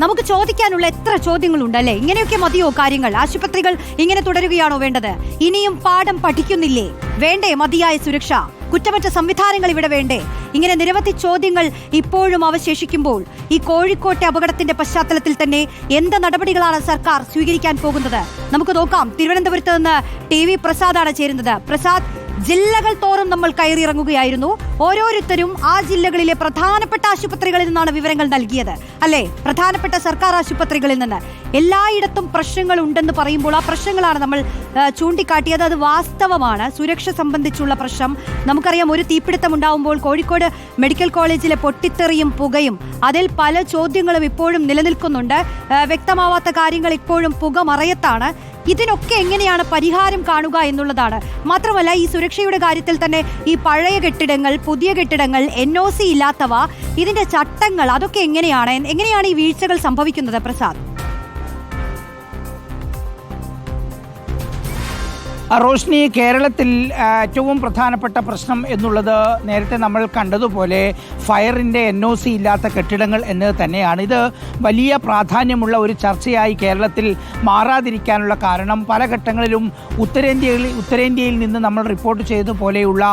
നമുക്ക് ചോദിക്കാനുള്ള എത്ര ചോദ്യങ്ങളുണ്ട് അല്ലേ? ഇങ്ങനെയൊക്കെ മതിയോ കാര്യങ്ങൾ? ആശുപത്രികൾ ഇങ്ങനെ തുടരുകയാണോ വേണ്ടത്? ഇനിയും പാഠം പഠിക്കുന്നില്ലേ? വേണ്ടേ മതിയായ സുരക്ഷ? കുറ്റമറ്റ സംവിധാനങ്ങൾ ഇവിടെ വേണ്ടേ? ഇങ്ങനെ നിരവധി ചോദ്യങ്ങൾ ഇപ്പോഴും അവശേഷിക്കുമ്പോൾ ഈ കോഴിക്കോട്ടെ അപകടത്തിന്റെ പശ്ചാത്തലത്തിൽ തന്നെ എന്ത് നടപടികളാണ് സർക്കാർ സ്വീകരിക്കാൻ പോകുന്നത്? നമുക്ക് നോക്കാം. തിരുവനന്തപുരത്ത് നിന്ന് ടി വി പ്രസാദാണ് ചേരുന്നത്. പ്രസാദ് ജില്ലകൾ തോറും നമ്മൾ കയറിയിറങ്ങുകയായിരുന്നു ഓരോരുത്തരും ആ ജില്ലകളിലെ പ്രധാനപ്പെട്ട ആശുപത്രികളിൽ നിന്നാണ് വിവരങ്ങൾ നൽകിയത്. അല്ലെ? പ്രധാനപ്പെട്ട സർക്കാർ ആശുപത്രികളിൽ നിന്ന് എല്ലായിടത്തും പ്രശ്നങ്ങൾ ഉണ്ടെന്ന് പറയുമ്പോൾ ആ പ്രശ്നങ്ങളാണ് നമ്മൾ ചൂണ്ടിക്കാട്ടിയത്. അത് വാസ്തവമാണ്. സുരക്ഷ സംബന്ധിച്ചുള്ള പ്രശ്നം. നമുക്കറിയാം ഒരു തീപിടുത്തം ഉണ്ടാവുമ്പോൾ കോഴിക്കോട് മെഡിക്കൽ കോളേജിലെ പൊട്ടിത്തെറിയും പുകയും അതിൽ പല ചോദ്യങ്ങളും ഇപ്പോഴും നിലനിൽക്കുന്നുണ്ട്. വ്യക്തമാവാത്ത കാര്യങ്ങൾ ഇപ്പോഴും പുക മറയത്താണ്. ഇതിനൊക്കെ എങ്ങനെയാണ് പരിഹാരം കാണുക എന്നുള്ളതാണ്. മാത്രമല്ല ഈ സുരക്ഷയുടെ കാര്യത്തിൽ തന്നെ ഈ പഴയ കെട്ടിടങ്ങൾ പുതിയ കെട്ടിടങ്ങൾ എൻ ഇല്ലാത്തവ ഇതിന്റെ ചട്ടങ്ങൾ അതൊക്കെ എങ്ങനെയാണ്? എങ്ങനെയാണ് ഈ വീഴ്ചകൾ സംഭവിക്കുന്നത് പ്രസാദ്? റോഷ്നി കേരളത്തിൽ ഏറ്റവും പ്രധാനപ്പെട്ട പ്രശ്നം എന്നുള്ളത് നേരത്തെ നമ്മൾ കണ്ടതുപോലെ ഫയറിന്റെ എൻ ഒ സി ഇല്ലാത്ത കെട്ടിടങ്ങൾ എന്നത് തന്നെയാണ്. ഇത് വലിയ പ്രാധാന്യമുള്ള ഒരു ചർച്ചയായി കേരളത്തിൽ മാറാതിരിക്കാനുള്ള കാരണം പല ഘട്ടങ്ങളിലും ഉത്തരേന്ത്യയിൽ ഉത്തരേന്ത്യയിൽ നിന്ന് നമ്മൾ റിപ്പോർട്ട് ചെയ്തതുപോലെയുള്ള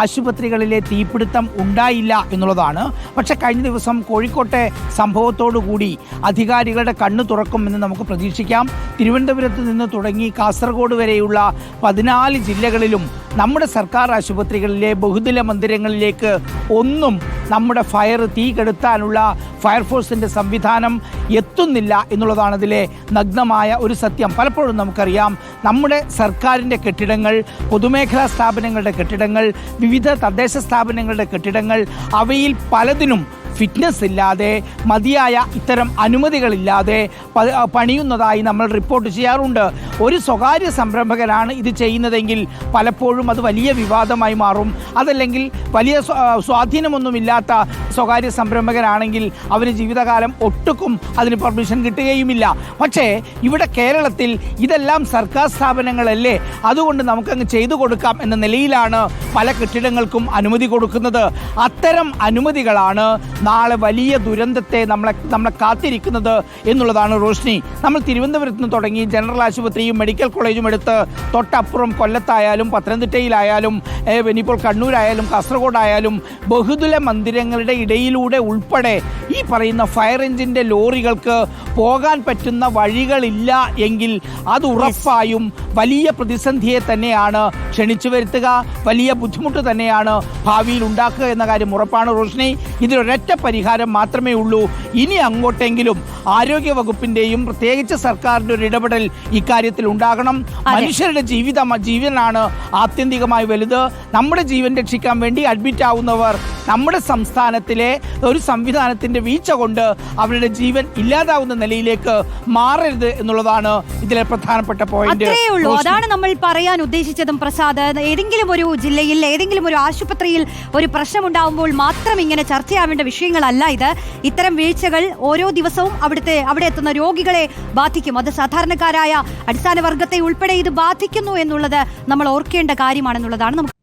ആശുപത്രികളിലെ തീപിടുത്തം ഉണ്ടായില്ല എന്നുള്ളതാണ്. പക്ഷേ കഴിഞ്ഞ ദിവസം കോഴിക്കോട്ടെ സംഭവത്തോടുകൂടി അധികാരികളുടെ കണ്ണു തുറക്കുമെന്ന് നമുക്ക് പ്രതീക്ഷിക്കാം. തിരുവനന്തപുരത്ത് നിന്ന് തുടങ്ങി കാസർഗോഡ് വരെയുള്ള പതിനാല് ജില്ലകളിലും നമ്മുടെ സർക്കാർ ആശുപത്രികളിലെ ബഹുദിന മന്ദിരങ്ങളിലേക്ക് ഒന്നും നമ്മുടെ ഫയർ തീ കെടുത്താനുള്ള ഫയർഫോഴ്സിന്റെ സംവിധാനം എത്തുന്നില്ല എന്നുള്ളതാണ് ഇതിലെ നഗ്നമായ ഒരു സത്യം. പലപ്പോഴും നമുക്കറിയാം നമ്മുടെ സർക്കാരിന്റെ കെട്ടിടങ്ങൾ പൊതുമേഖലാ സ്ഥാപനങ്ങളുടെ കെട്ടിടങ്ങൾ വിവിധ തദ്ദേശ സ്ഥാപനങ്ങളുടെ കെട്ടിടങ്ങൾ അവയിൽ പലതിനും ഫിറ്റ്നസ് ഇല്ലാതെ മതിയായ ഇത്തരം അനുമതികളില്ലാതെ പണിയുന്നതായി നമ്മൾ റിപ്പോർട്ട് ചെയ്യാറുണ്ട്. ഒരു സ്വകാര്യ സംരംഭകനാണ് ഇത് ചെയ്യുന്നതെങ്കിൽ പലപ്പോഴും അത് വലിയ വിവാദമായി മാറും. അതല്ലെങ്കിൽ വലിയ സ്വാധീനമൊന്നുമില്ലാത്ത സ്വകാര്യ സംരംഭകനാണെങ്കിൽ അവന് ജീവിതകാലം ഒട്ടുക്കും അതിന് പെർമിഷൻ കിട്ടുകയുമില്ല. പക്ഷേ ഇവിടെ കേരളത്തിൽ ഇതെല്ലാം സർക്കാർ സ്ഥാപനങ്ങളല്ലേ? അതുകൊണ്ട് നമുക്കങ്ങ് ചെയ്തു കൊടുക്കാം എന്ന നിലയിലാണ് പല കെട്ടിടങ്ങൾക്കും അനുമതി കൊടുക്കുന്നത്. അത്തരം അനുമതികളാണ് നാളെ വലിയ ദുരന്തത്തെ നമ്മളെ നമ്മളെ കാത്തിരിക്കുന്നത് എന്നുള്ളതാണ് റോഷ്നി. നമ്മൾ തിരുവനന്തപുരത്ത് നിന്ന് തുടങ്ങി ജനറൽ ആശുപത്രിയും മെഡിക്കൽ കോളേജും എടുത്ത് തൊട്ടപ്പുറം കൊല്ലത്തായാലും പത്തനംതിട്ടയിലായാലും ഇനിയിപ്പോൾ കണ്ണൂരായാലും കാസർഗോഡായാലും ബഹുദുല മന്ദിരങ്ങളുടെ ഇടയിലൂടെ ഉൾപ്പെടെ ഈ പറയുന്ന ഫയർ എഞ്ചിന്റെ ലോറികൾക്ക് പോകാൻ പറ്റുന്ന വഴികളില്ല എങ്കിൽ അത് ഉറപ്പായും വലിയ പ്രതിസന്ധിയെ തന്നെയാണ് ക്ഷണിച്ചു വരുത്തുക. വലിയ ബുദ്ധിമുട്ട് തന്നെയാണ് ഭാവിയിൽ ഉണ്ടാക്കുക എന്ന കാര്യം ഉറപ്പാണ് റോഷ്നി. ഇതിനൊരൊറ്റ പരിഹാരം മാത്രമേ ഉള്ളൂ. ഇനി അങ്ങോട്ടെങ്കിലും ആരോഗ്യ വകുപ്പിന്റെയും പ്രത്യേകിച്ച് സർക്കാരിന്റെ ഒരു ഇടപെടൽ ഇക്കാര്യത്തിൽ ഉണ്ടാകണം. മനുഷ്യരുടെ ജീവിത ജീവനാണ് ആത്യന്തികമായി വലുത്. നമ്മുടെ ജീവൻ രക്ഷിക്കാൻ വേണ്ടി അഡ്മിറ്റ് ആവുന്നവർ നമ്മുടെ സംസ്ഥാനത്തിലെ ഒരു സംവിധാനത്തിന്റെ വീഴ്ച കൊണ്ട് അവരുടെ ജീവൻ ഇല്ലാതാവുന്ന നിലയിലേക്ക് മാറരുത് എന്നുള്ളതാണ് ഇതിലെ പ്രധാനപ്പെട്ട പോയിന്റ് അതാണ് നമ്മൾ പറയാൻ ഉദ്ദേശിച്ചതും പ്രസാദ്. ഏതെങ്കിലും ഒരു ജില്ലയിൽ ഏതെങ്കിലും ഒരു ആശുപത്രിയിൽ ഒരു പ്രശ്നമുണ്ടാകുമ്പോൾ മാത്രം ഇങ്ങനെ ചർച്ചയാവേണ്ട വിഷയങ്ങളല്ല ഇത്. ഇത്തരം വീഴ്ചകൾ ഓരോ ദിവസവും അവിടുത്തെ അവിടെ എത്തുന്ന രോഗികളെ ബാധിക്കും. അത് സാധാരണക്കാരായ അടിസ്ഥാന വർഗത്തെ ഉൾപ്പെടെ ഇത് ബാധിക്കുന്നു എന്നുള്ളത് നമ്മൾ ഓർക്കേണ്ട കാര്യമാണെന്നുള്ളതാണ്. നമുക്ക്